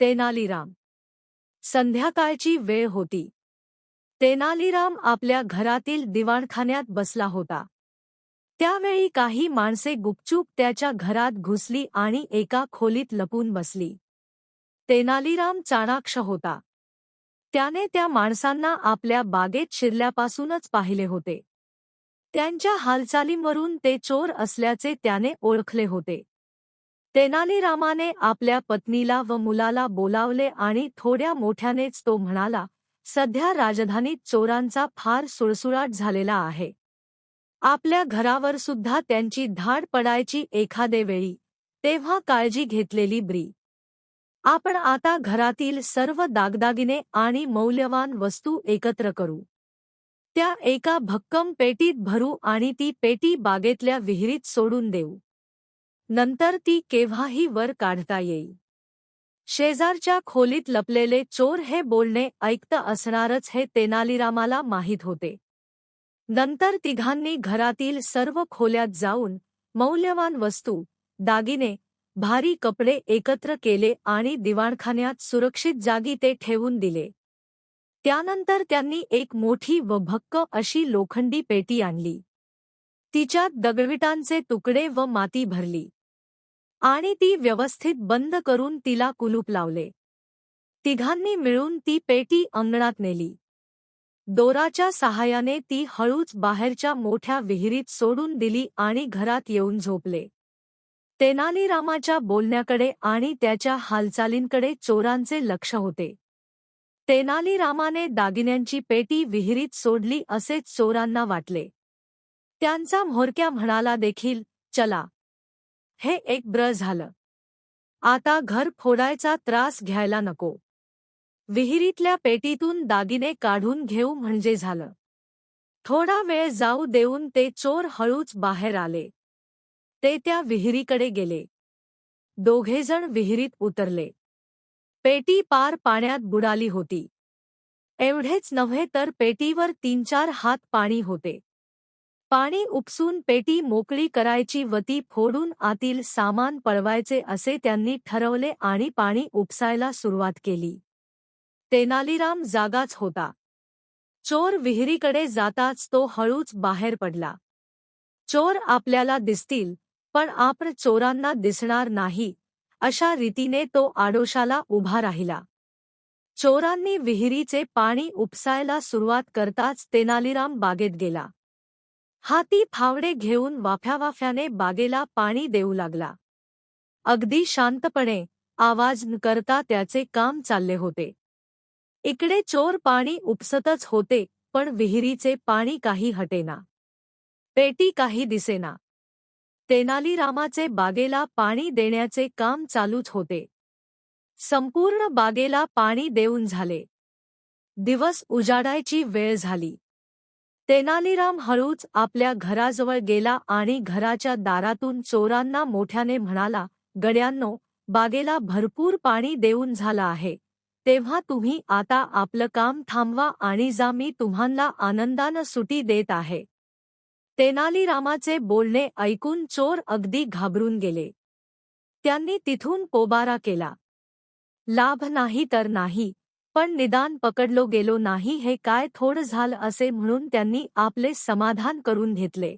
तेनालीराम. संध्याकाळची वेळ होती. तेनालीराम आपल्या घरातील दिवाणखान्यात बसला होता. त्यावेळी काही माणसे गुपचूप त्याच्या घरात घुसली आणि एका खोलीत लपून बसली. तेनालीराम चाणाक्ष होता. त्याने त्या माणसांना आपल्या बागेत शिरल्यापासूनच पाहिले होते. त्यांच्या हालचालींवरून ते चोर असल्याचे त्याने ओळखले होते. तेनालीरामाने आपल्या पत्नीला व मुलाला बोलावले आणि थोड्या मोठ्यानेच तो म्हणाला सध्या राजधानीत चोरांचा फार सुळसुळाट झालेला आहे. आपल्या घरावर सुद्धा त्यांची धाड पडायची एखादे वेळी. तेव्हा काळजी घेतलेली ब्री. आपण आता घरातील सर्व दागदागिने आणि मौल्यवान वस्तू एकत्र करू. त्या एका भक्कम पेटीत भरू आणि ती पेटी बागेतल्या विहिरीत सोडून देऊ. नंतर ती केव्हाही वर काढता येईल. शेजारच्या खोलीत लपलेले चोर हे बोलणे ऐकत असणारच हे तेनालीरामाला माहीत होते. नंतर तिघांनी घरातील सर्व खोल्यात जाऊन मौल्यवान वस्तू दागिने भारी कपडे एकत्र केले आणि दिवाणखान्यात सुरक्षित जागी ते ठेवून दिले. त्यानंतर त्यांनी एक मोठी व भक्क अशी लोखंडी पेटी आणली. तिच्यात दगडविटांचे तुकडे व माती भरली. आणि ती व्यवस्थित बंद करून तिला कुलूप लावले. तिघांनी मिळून ती पेटी अंगणात नेली. दोराच्या सहाय्याने ती हळूच बाहेरच्या मोठ्या विहिरीत सोडून दिली आणि घरात येऊन झोपले. तेनालीरामाच्या बोलण्याकडे आणि त्याच्या हालचालींकडे चोरांचे लक्ष होते. तेनालीरामाने दागिन्यांची पेटी विहिरीत सोडली असेच चोरांना वाटले. त्यांचा म्होरक्या म्हणाला देखील चला हे एक ब्र झालं. आता घर फोडायचा त्रास घ्यायला नको. विहिरीतल्या पेटीतून दागिने काढून घेऊ म्हणजे झालं. थोडा वेळ जाऊ देऊन ते चोर हळूच बाहेर आले. ते त्या विहिरीकडे गेले. दोघेजण विहिरीत उतरले. पेटी पार पाण्यात बुडाली होती. एवढेच नव्हे तर पेटीवर तीन चार हात पाणी होते. पाणी उपसून पेटी मोकळी करायची वती फोडून आतील सामान पळवायचे असे त्यांनी ठरवले आणि पाणी उपसायला सुरुवात केली. तेनालीराम जागाच होता. चोर विहिरीकडे जाताच तो हळूच बाहेर पडला. चोर आपल्याला दिसतील पण आपण चोरांना दिसणार नाही अशा रीतीने तो आडोशाला उभा राहिला. चोरांनी विहिरीचे पाणी उपसायला सुरुवात करताच तेनालीराम बागेत गेला. हाती फावडे घेऊन वाफ्यावाफ्याने बागेला पाणी देऊ लागला. अगदी शांतपणे आवाज न करता त्याचे काम चालले होते. इकडे चोर पाणी उपसतच होते पण विहिरीचे पाणी काही हटेना. पेटी काही दिसेना. तेनालीरामाचे बागेला पाणी देण्याचे काम चालूच होते. संपूर्ण बागेला पाणी देऊन झाले. दिवस उजाडायची वेळ झाली. तेनालीराम हळूच आपल्या घराजवळ गेला आणि घराच्या दारातून चोरांना मोठ्याने म्हणाला गड्यांनो बागेला भरपूर पाणी देऊन झालं आहे. तेव्हा तुम्ही आता आपलं काम थांबवा आणि जा मी तुम्हाला आनंदानं सुटी देत आहे. तेनालीरामाचे बोलणे ऐकून चोर अगदी घाबरून गेले. त्यांनी तिथून पोबारा केला. लाभ नाही तर नाही. पण निदान पकडलो गेलो नाही हे काय थोडं झालं असे म्हणून त्यांनी आपले समाधान करून घेतले.